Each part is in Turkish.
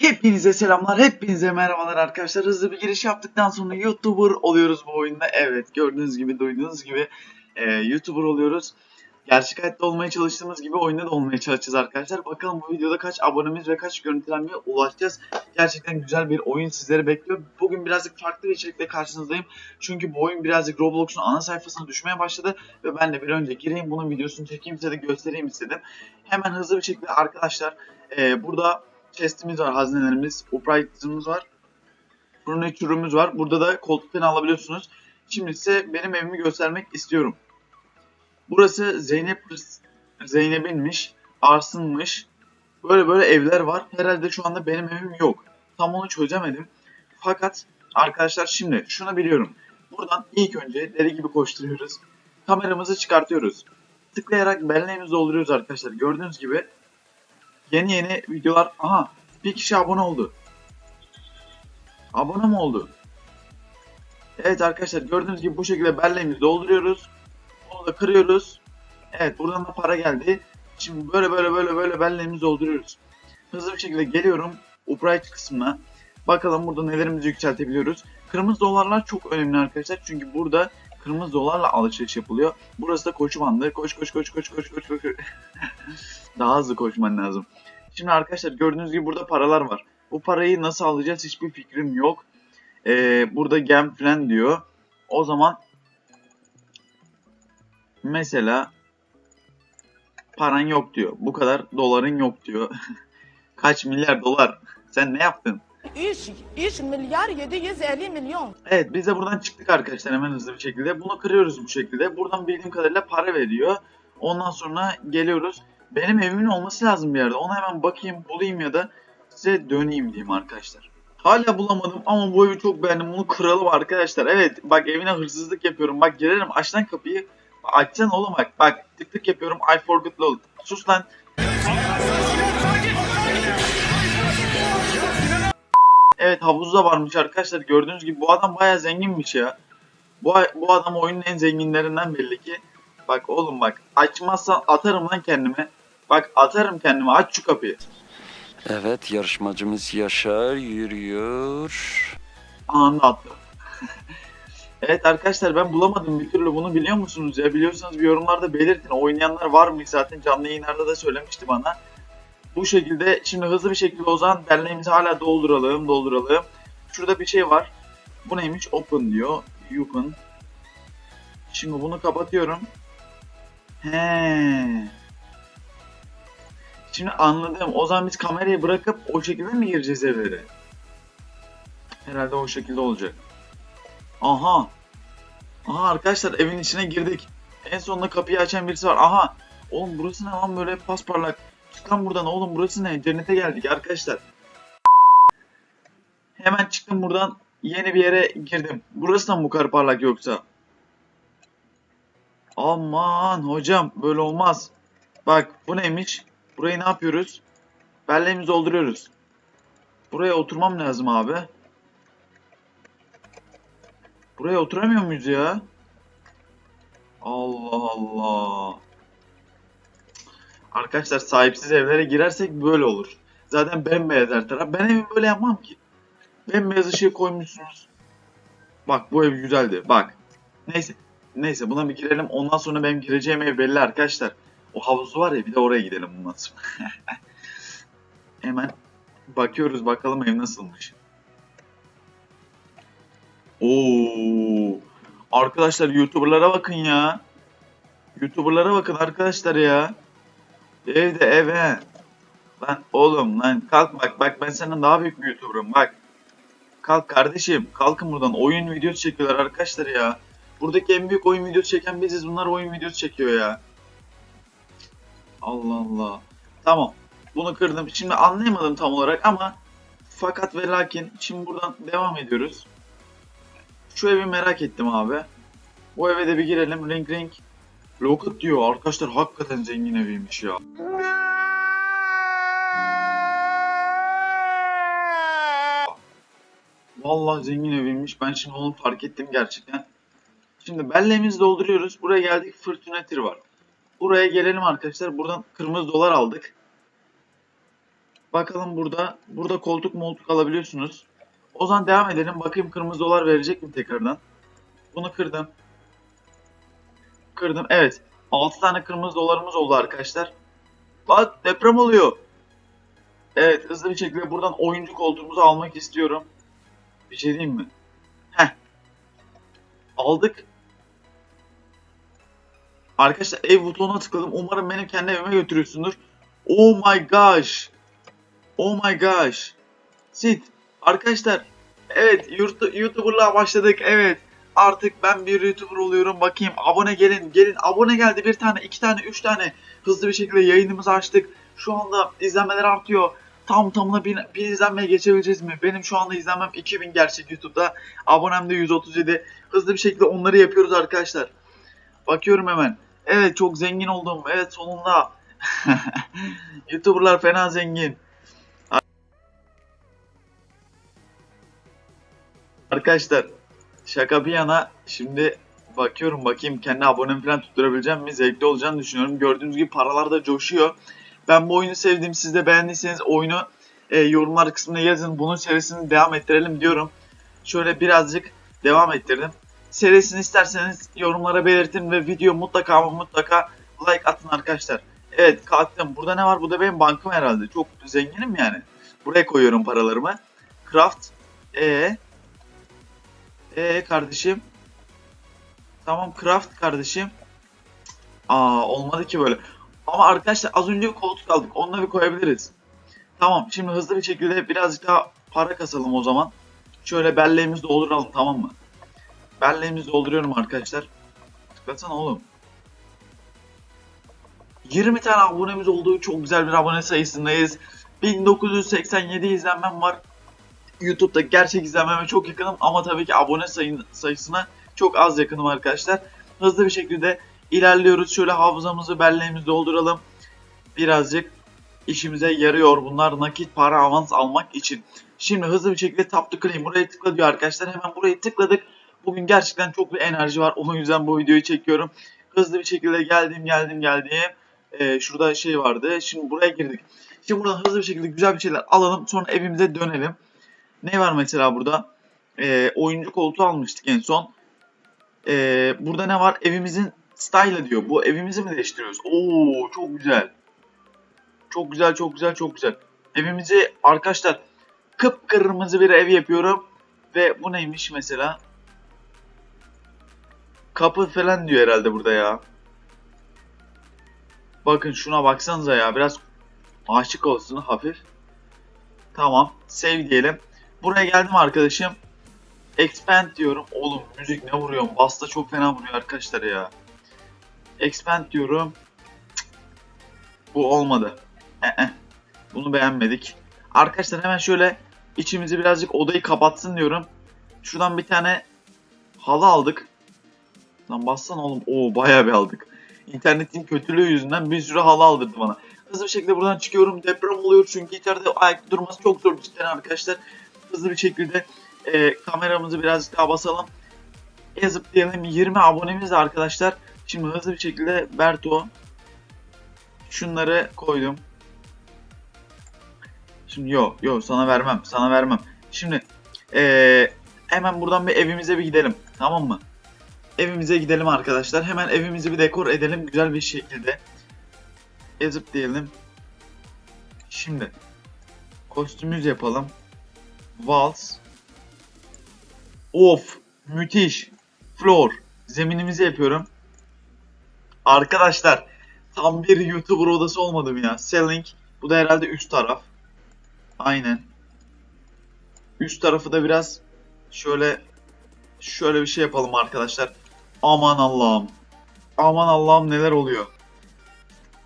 Hepinize selamlar, hepinize merhabalar arkadaşlar. Hızlı bir giriş yaptıktan sonra YouTuber oluyoruz bu oyunda. Evet, gördüğünüz gibi, duyduğunuz gibi e, YouTuber oluyoruz. Gerçek hayatta olmaya çalıştığımız gibi oyunda da olmaya çalışacağız arkadaşlar. Bakalım bu videoda kaç abonemiz ve kaç görüntülenmeye ulaşacağız. Gerçekten güzel bir oyun sizleri bekliyor. Bugün birazcık farklı bir içerikle karşınızdayım. Çünkü bu oyun birazcık Roblox'un ana sayfasına düşmeye başladı. Ve ben de bir önce gireyim bunun videosunu çekeyim size de göstereyim istedim. Hemen hızlı bir şekilde arkadaşlar e, burada chest'imiz var, hazinelerimiz, upright'ımız var. Furniture'ımız var. Burada da koltuklarını alabiliyorsunuz. Şimdi size benim evimi göstermek istiyorum. Burası Zeynep Zeynep'inmiş, Arsın'mış. Böyle böyle evler var. Herhalde şu anda benim evim yok. Tam onu çözemedim. Fakat arkadaşlar şimdi şunu biliyorum. Buradan ilk önce deli gibi koşturuyoruz. Kameramızı çıkartıyoruz. Tıklayarak belleğimizi dolduruyoruz arkadaşlar. Gördüğünüz gibi yeni yeni videolar. Aha bir kişi abone oldu. Abone mi oldu? Evet arkadaşlar gördüğünüz gibi bu şekilde belleğimizi dolduruyoruz. Onu da kırıyoruz. Evet buradan da para geldi. Şimdi böyle böyle böyle böyle belleğimizi dolduruyoruz. Hızlı bir şekilde geliyorum upright kısmına. Bakalım burada nelerimizi yükseltebiliyoruz. Kırmızı dolarlar çok önemli arkadaşlar. Çünkü burada kırmızı dolarla alışveriş yapılıyor. Burası da koşu bandı. Koş koş koş koş koş koş koş. Daha hızlı koşman lazım. Şimdi arkadaşlar gördüğünüz gibi burada paralar var. Bu parayı nasıl alacağız hiçbir fikrim yok. Ee, burada gem falan diyor. O zaman mesela paran yok diyor. Bu kadar doların yok diyor. Kaç milyar dolar? Sen ne yaptın? 3 3 milyar 750 milyon. Evet biz de buradan çıktık arkadaşlar hemen hızlı bir şekilde. Bunu kırıyoruz bu şekilde. Buradan bildiğim kadarıyla para veriyor. Ondan sonra geliyoruz. Benim evimin olması lazım bir yerde. Ona hemen bakayım bulayım ya da size döneyim diyeyim arkadaşlar. Hala bulamadım ama bu evi çok beğendim. Bunu kıralım arkadaşlar. Evet bak evine hırsızlık yapıyorum. Bak girerim aç lan kapıyı. Bak, Açsana oğlum bak. Bak tık tık yapıyorum. I forgot lol. Sus lan. Evet havuzu varmış arkadaşlar. Gördüğünüz gibi bu adam baya zenginmiş ya. Bu, bu adam oyunun en zenginlerinden belli ki. Bak oğlum bak. Açmazsan atarım lan kendime. Bak atarım kendime. Aç şu kapıyı. Evet yarışmacımız Yaşar yürüyor. Anında attım. evet arkadaşlar ben bulamadım bir türlü bunu biliyor musunuz ya? Biliyorsanız bir yorumlarda belirtin. Oynayanlar var mı zaten canlı yayınlarda da söylemişti bana. Bu şekilde şimdi hızlı bir şekilde o zaman derneğimizi hala dolduralım dolduralım. Şurada bir şey var. Bu neymiş? Open diyor. Open. Şimdi bunu kapatıyorum. He. Şimdi anladım. O zaman biz kamerayı bırakıp o şekilde mi gireceğiz evlere? Herhalde o şekilde olacak. Aha. Aha arkadaşlar evin içine girdik. En sonunda kapıyı açan birisi var. Aha. Oğlum burası ne lan böyle pasparlak. Çık lan buradan oğlum burası ne? Cennete geldik arkadaşlar. Hemen çıktım buradan. Yeni bir yere girdim. Burası da mı bu kadar parlak yoksa? Aman hocam böyle olmaz. Bak bu neymiş? Burayı ne yapıyoruz? Belleğimizi dolduruyoruz. Buraya oturmam lazım abi. Buraya oturamıyor muyuz ya? Allah Allah. Arkadaşlar sahipsiz evlere girersek böyle olur. Zaten bembeyaz her taraf. Ben evimi böyle yapmam ki. Bembeyaz ışığı koymuşsunuz. Bak bu ev güzeldi. Bak. Neyse. Neyse buna bir girelim. Ondan sonra benim gireceğim ev belli arkadaşlar. O havuzu var ya bir de oraya gidelim bundan. Hemen bakıyoruz bakalım ev nasılmış. Oo. Arkadaşlar YouTuber'lara bakın ya. YouTuber'lara bakın arkadaşlar ya. Evde ev he. Lan oğlum lan kalk bak bak ben senden daha büyük bir YouTuber'ım bak. Kalk kardeşim kalkın buradan oyun videosu çekiyorlar arkadaşlar ya. Buradaki en büyük oyun videosu çeken biziz bunlar oyun videosu çekiyor ya. Allah Allah. Tamam. Bunu kırdım. Şimdi anlayamadım tam olarak ama fakat ve lakin şimdi buradan devam ediyoruz. Şu evi merak ettim abi. Bu eve de bir girelim. Ring ring. Locket diyor. Arkadaşlar hakikaten zengin eviymiş ya. Vallahi zengin eviymiş. Ben şimdi onu fark ettim gerçekten. Şimdi belleğimizi dolduruyoruz. Buraya geldik. Fırtınatir var. Buraya gelelim arkadaşlar. Buradan kırmızı dolar aldık. Bakalım burada. Burada koltuk moltuk alabiliyorsunuz. O zaman devam edelim. Bakayım kırmızı dolar verecek mi tekrardan. Bunu kırdım. Kırdım. Evet. 6 tane kırmızı dolarımız oldu arkadaşlar. Lan deprem oluyor. Evet hızlı bir şekilde buradan oyuncu koltuğumuzu almak istiyorum. Bir şey diyeyim mi? Heh. Aldık. Arkadaşlar ev butonuna tıkladım. Umarım benim kendi evime götürüyorsundur. Oh my gosh. Oh my gosh. Sid. Arkadaşlar. Evet YouTube, YouTuber'lığa başladık. Evet. Artık ben bir YouTuber oluyorum. Bakayım abone gelin. Gelin abone geldi. Bir tane, iki tane, üç tane. Hızlı bir şekilde yayınımızı açtık. Şu anda izlenmeler artıyor. Tam tamına bin, bin izlenmeye geçebileceğiz mi? Benim şu anda izlenmem 2000 gerçek YouTube'da. Abonem de 137. Hızlı bir şekilde onları yapıyoruz arkadaşlar. Bakıyorum hemen. Evet çok zengin oldum. Evet sonunda. YouTuber'lar fena zengin. Arkadaşlar şaka bir yana şimdi bakıyorum bakayım kendi abonemi falan tutturabileceğim mi? Zevkli olacağını düşünüyorum. Gördüğünüz gibi paralar da coşuyor. Ben bu oyunu sevdim. Siz de beğendiyseniz oyunu e, yorumlar kısmına yazın. Bunun serisini devam ettirelim diyorum. Şöyle birazcık devam ettirdim. Serisini isterseniz yorumlara belirtin ve video mutlaka ama mutlaka like atın arkadaşlar. Evet kalktım. Burada ne var? Bu da benim bankım herhalde. Çok zenginim yani. Buraya koyuyorum paralarımı. Craft. E. E kardeşim. Tamam craft kardeşim. Aa olmadı ki böyle. Ama arkadaşlar az önce koltuk aldık. Onunla bir koyabiliriz. Tamam şimdi hızlı bir şekilde birazcık daha para kasalım o zaman. Şöyle belleğimizi dolduralım tamam mı? Belleğimizi dolduruyorum arkadaşlar. Tıklasana oğlum. 20 tane abonemiz olduğu çok güzel bir abone sayısındayız. 1987 izlenmem var. YouTube'da gerçek izlenmeme çok yakınım ama tabii ki abone sayın, sayısına çok az yakınım arkadaşlar. Hızlı bir şekilde ilerliyoruz. Şöyle hafızamızı, belleğimizi dolduralım. Birazcık işimize yarıyor bunlar nakit para avans almak için. Şimdi hızlı bir şekilde tap to claim buraya tıkla diyor arkadaşlar. Hemen buraya tıkladık. Bugün gerçekten çok bir enerji var. O yüzden bu videoyu çekiyorum. Hızlı bir şekilde geldim geldim geldim. Ee, şurada şey vardı. Şimdi buraya girdik. Şimdi buradan hızlı bir şekilde güzel bir şeyler alalım. Sonra evimize dönelim. Ne var mesela burada? Ee, oyuncu koltuğu almıştık en son. Ee, burada ne var? Evimizin style'ı diyor. Bu evimizi mi değiştiriyoruz? Oo çok güzel. Çok güzel, çok güzel, çok güzel. Evimizi arkadaşlar kıpkırmızı bir ev yapıyorum. Ve bu neymiş mesela? Kapı falan diyor herhalde burada ya. Bakın şuna baksanıza ya. Biraz aşık olsun hafif. Tamam. Save diyelim. Buraya geldim arkadaşım. Expand diyorum. Oğlum müzik ne vuruyor? Basta çok fena vuruyor arkadaşlar ya. Expand diyorum. Bu olmadı. Ee, bunu beğenmedik. Arkadaşlar hemen şöyle içimizi birazcık odayı kapatsın diyorum. Şuradan bir tane halı aldık. Lan bassana oğlum. Oo bayağı bir aldık. İnternetin kötülüğü yüzünden bir sürü halı aldırdı bana. Hızlı bir şekilde buradan çıkıyorum. Deprem oluyor çünkü içeride ayakta durması çok zor cidden arkadaşlar. Hızlı bir şekilde e, kameramızı birazcık daha basalım. E zıplayalım. 20 abonemiz de arkadaşlar. Şimdi hızlı bir şekilde Berto şunları koydum. Şimdi yok yok sana vermem sana vermem. Şimdi eee, hemen buradan bir evimize bir gidelim tamam mı? Evimize gidelim arkadaşlar. Hemen evimizi bir dekor edelim güzel bir şekilde. Ezip diyelim. Şimdi kostümümüz yapalım. Vals. Of müthiş. Floor. Zeminimizi yapıyorum. Arkadaşlar tam bir YouTuber odası olmadı mı ya? Selling. Bu da herhalde üst taraf. Aynen. Üst tarafı da biraz şöyle şöyle bir şey yapalım arkadaşlar. Aman Allah'ım. Aman Allah'ım neler oluyor.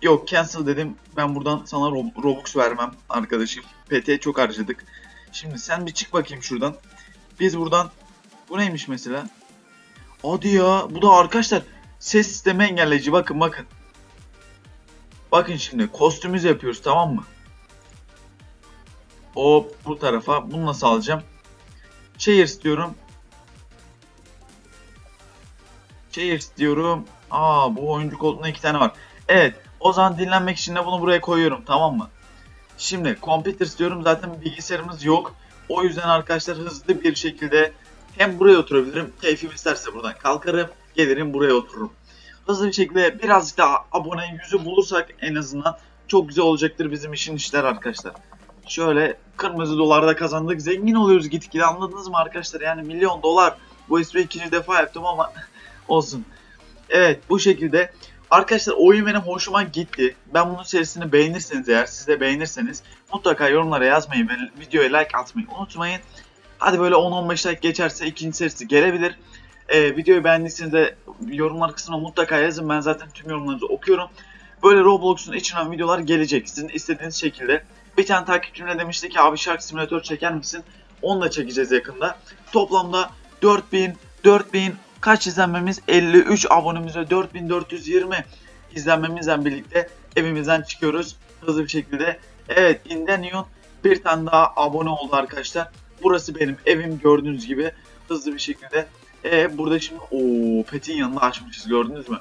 Yok cancel dedim. Ben buradan sana Rob- Robux vermem arkadaşım. PT çok harcadık. Şimdi sen bir çık bakayım şuradan. Biz buradan bu neymiş mesela? Hadi ya bu da arkadaşlar ses sistemi engelleyici bakın bakın. Bakın şimdi kostümümüz yapıyoruz tamam mı? O bu tarafa. Bunu nasıl alacağım? Cheers diyorum. Cheers diyorum. Aa bu oyuncu koltuğunda iki tane var. Evet. O zaman dinlenmek için de bunu buraya koyuyorum. Tamam mı? Şimdi computer istiyorum zaten bilgisayarımız yok. O yüzden arkadaşlar hızlı bir şekilde hem buraya oturabilirim. Keyfim isterse buradan kalkarım. Gelirim buraya otururum. Hızlı bir şekilde birazcık daha abone yüzü bulursak en azından çok güzel olacaktır bizim işin işler arkadaşlar. Şöyle kırmızı dolarda kazandık. Zengin oluyoruz gitgide anladınız mı arkadaşlar? Yani milyon dolar. Bu espriyi ikinci defa yaptım ama olsun. Evet bu şekilde. Arkadaşlar oyun benim hoşuma gitti. Ben bunun serisini beğenirseniz eğer siz de beğenirseniz mutlaka yorumlara yazmayı ve videoya like atmayı unutmayın. Hadi böyle 10-15 like geçerse ikinci serisi gelebilir. Ee, videoyu beğendiyseniz de yorumlar kısmına mutlaka yazın. Ben zaten tüm yorumlarınızı okuyorum. Böyle Roblox'un içinden videolar gelecek. Sizin istediğiniz şekilde. Bir tane takipçim ne demişti ki abi şarkı simülatör çeker misin? Onu da çekeceğiz yakında. Toplamda 4000, 4000 kaç izlenmemiz? 53 abonemize 4420 izlenmemizle birlikte evimizden çıkıyoruz hızlı bir şekilde. Evet Indenion bir tane daha abone oldu arkadaşlar. Burası benim evim gördüğünüz gibi hızlı bir şekilde. E burada şimdi o Pet'in yanında açmışız gördünüz mü?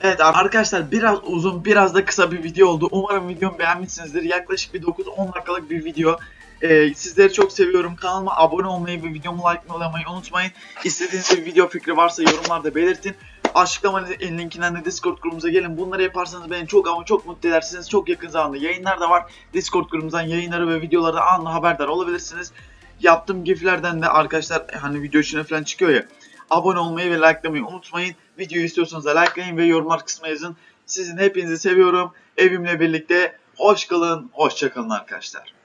Evet arkadaşlar biraz uzun biraz da kısa bir video oldu. Umarım videomu beğenmişsinizdir. Yaklaşık bir 9-10 dakikalık bir video. Ee, sizleri çok seviyorum. Kanalıma abone olmayı ve videomu likelamayı unutmayın. İstediğiniz bir video fikri varsa yorumlarda belirtin. Açıklama linkinden de Discord grubumuza gelin. Bunları yaparsanız beni çok ama çok mutlu edersiniz. Çok yakın zamanda yayınlar da var. Discord grubumuzdan yayınları ve videoları anında haberdar olabilirsiniz. Yaptığım giflerden de arkadaşlar hani video içine falan çıkıyor ya. Abone olmayı ve likelamayı unutmayın. Videoyu istiyorsanız da likelayın ve yorumlar kısmına yazın. Sizin hepinizi seviyorum. Evimle birlikte hoş kalın, hoşça kalın arkadaşlar.